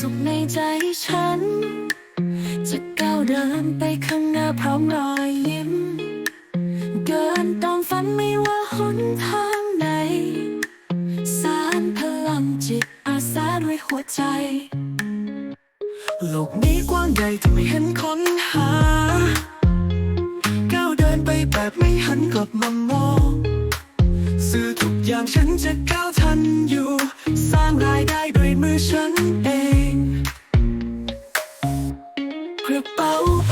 สุขในใจฉัน จะก้าวเดินไปข้างหน้าพร้อมรอยยิ้มเกินต้องฝันไม่ว่าหนทางไหน สารพลังจิตอาสาด้วยหัวใจ โลกนี้กว้างใหญ่แต่ไม่เห็นค้นหา ก้าวเดินไปแบบไม่หันกลับมามองสื่อทุกอย่างฉันจะก้าวทันอยู่ สร้างรายได้ด้วยมือฉัน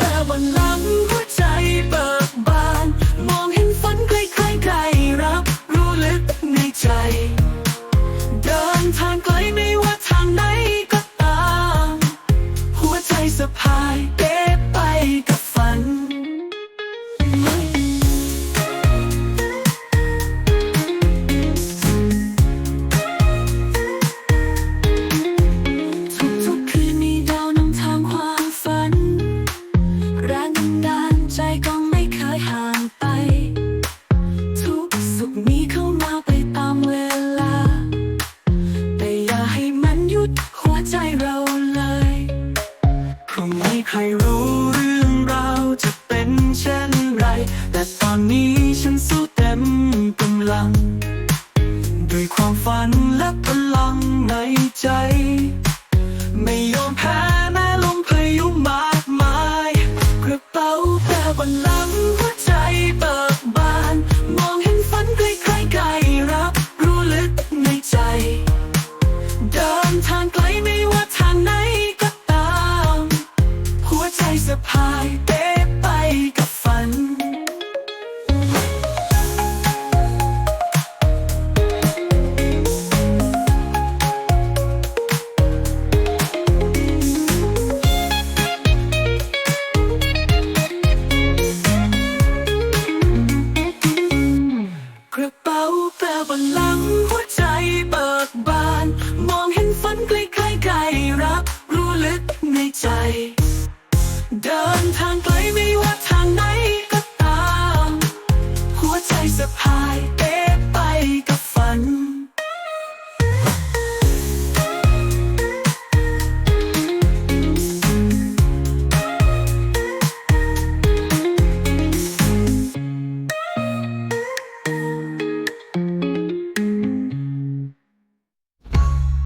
เป๋าแปรบนหลังหัวใจเปิด คงไม่ใครรู้เรื่องราวจะเป็นเช่นไร แต่ตอนนี้ฉันสู้เต็มกำลัง ด้วยความฝันและพลัง ใจ เดินทางไกลไม่